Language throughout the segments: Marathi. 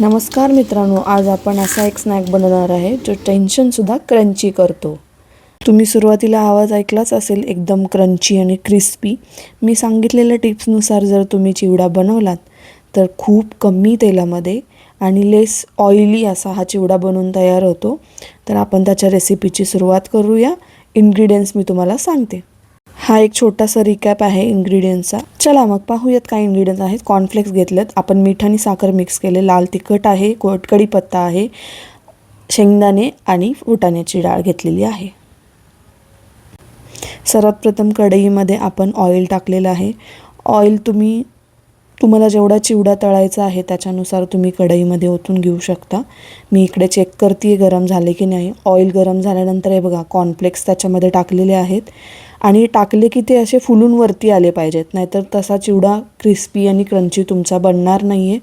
नमस्कार मित्रांनो आज आपण असा एक स्नॅक बनवणार आहे जो टेन्शनसुद्धा क्रंची करतो. तुम्ही सुरुवातीला आवाज ऐकलाच असेल एकदम क्रंची आणि क्रिस्पी मी सांगितलेल्या टिप्सनुसार जर तुम्ही चिवडा बनवलात तर खूप कमी तेलामध्ये आणि लेस ऑइली असा हा चिवडा बनवून तयार होतो. तर आपण त्याच्या रेसिपीची सुरुवात करूया. इन्ग्रेडियंट्स मी तुम्हाला सांगते. हा एक छोटासा रिकॅप आहे इन्ग्रेडियंटचा चला मग पाहूयात काय इंग्रेडियंट्स आहेत. कॉर्नफ्लेक्स घेतलेत. आपण मीठ आणि साखर मिक्स केले. लाल तिखट आहे कोटकडी पत्ता आहे शेंगदाणे आणि फुटाण्याची डाळ घेतलेली आहे. सर्वात प्रथम कढईमध्ये आपण ऑइल टाकलेलं आहे. ऑइल तुम्ही तुम्हाला जेवढा चिवडा तळायचा आहे त्याच्यानुसार तुम्ही कढईमध्ये ओतून घेऊ शकता. मी इकडे चेक करते गरम झाले की नाही. ऑइल गरम झाल्यानंतर हे बघा कॉर्नफ्लेक्स त्याच्यामध्ये टाकलेले आहेत. आणि टाकले की ते असे फुलून वरती आले पाहिजेत. नाहीतर तसा चिवडा क्रिस्पी आणि क्रंची तुमचा बनणार नाही आहे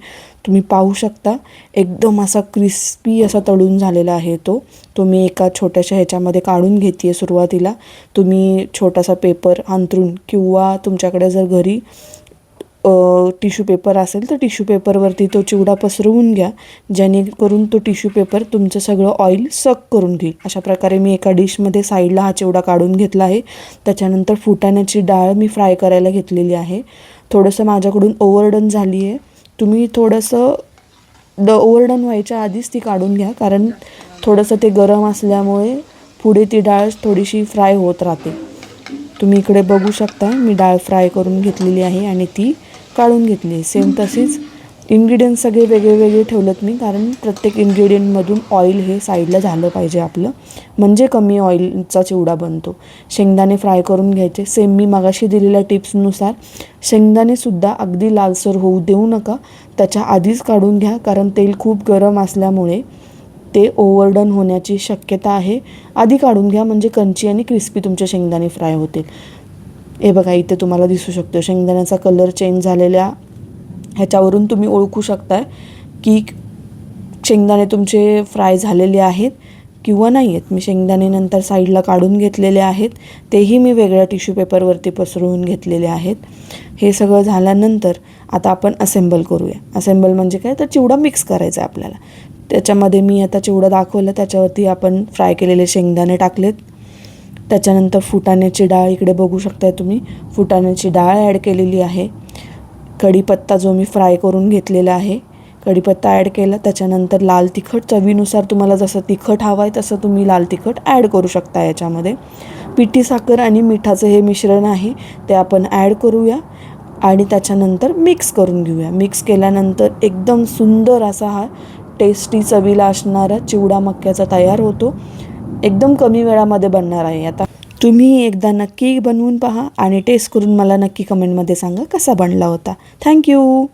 तुम्ही पाहू शकता. एकदम असा क्रिस्पी असा तळून झालेला आहे तो. तो मी एका छोट्याशा ह्याच्यामध्ये काढून घेते आहे सुरुवातीला. तुम्ही छोटासा पेपर अंथरून किंवा तुमच्याकडे जर घरी टिश्यू पेपर असेल तर टिश्यू पेपरवरती तो चिवडा पसरवून घ्या. जेणेकरून तो टिश्यू पेपर तुमचं सगळं ऑइल सक करून घेईल. अशा प्रकारे मी एका डिशमध्ये साईडला हा चिवडा काढून घेतला आहे. त्याच्यानंतर फुटाण्याची डाळ मी फ्राय करायला घेतलेली आहे. थोडंसं माझ्याकडून ओव्हरडन झाली आहे. तुम्ही थोडंसं द ओव्हरडन व्हायच्या आधीच ती काढून घ्या. कारण थोडंसं ते गरम असल्यामुळे पुढे ती डाळ थोडीशी फ्राय होत राहते. तुम्ही इकडे बघू शकता मी डाळ फ्राय करून घेतलेली आहे आणि ती काढून घेतली. सेम तशीच इन्ग्रेडियंट सगळे वेगळे वेगळे ठेवलेत मी कारण प्रत्येक इन्ग्रेडियंटमधून ऑइल हे साईडला झालं पाहिजे आपलं. म्हणजे कमी ऑइलचा चिवडा बनतो. शेंगदाणे फ्राय करून घ्यायचे. सेम मी मागाशी दिलेल्या टिप्सनुसार शेंगदाणेसुद्धा अगदी लालसर होऊ देऊ नका. त्याच्या आधीच काढून घ्या कारण तेल खूप गरम असल्यामुळे ते ओव्हरडन होण्याची शक्यता आहे. आधी काढून घ्या म्हणजे कंची आणि क्रिस्पी तुमचे शेंगदाणे फ्राय होतील. हे बघा इथे तुम्हाला दिसू शकतो शेंगदाण्याचा कलर चेंज झालेल्या ह्याच्यावरून तुम्ही ओळखू शकताय की शेंगदाणे तुमचे फ्राय झालेले आहेत किंवा नाही आहेत. मी शेंगदाणे नंतर साईडला काढून घेतलेले आहेत. तेही मी वेगळ्या टिश्यू पेपरवरती पसरवून घेतलेले आहेत. हे सगळं झाल्यानंतर आता आपण असेंबल करूया. असेंबल म्हणजे काय? तर चिवडा मिक्स करायचा आहे आपल्याला. त्याच्यामध्ये मी आता चिवडा दाखवलं. त्याच्यावरती आपण फ्राय केलेले शेंगदाणे टाकलेत. त्याच्यानंतर फुटाण्याची डाळ इकडे बघू शकताय तुम्ही. फुटाण्याची डाळ ॲड केलेली आहे. कढीपत्ता जो मी फ्राय करून घेतलेला आहे. कढीपत्ता ॲड केला. त्याच्यानंतर लाल तिखट. चवीनुसार तुम्हाला जसं तिखट हवं आहे तसं तुम्ही लाल तिखट ॲड करू शकता याच्यामध्ये. पिठी साखर आणि मिठाचं हे मिश्रण आहे. ते आपण ॲड करूया आणि त्याच्यानंतर मिक्स करून घेऊया. मिक्स केल्यानंतर एकदम सुंदर असा हा टेस्टी चवीला असणारा चिवडा मक्याचा तयार होतो. एकदम कमी वेळामध्ये बनणार आहे. आता तुम्ही एकदा नक्की बनवून पहा आणि टेस्ट करून मला नक्की कमेंटमध्ये सांगा कसा बनला होता. थँक्यू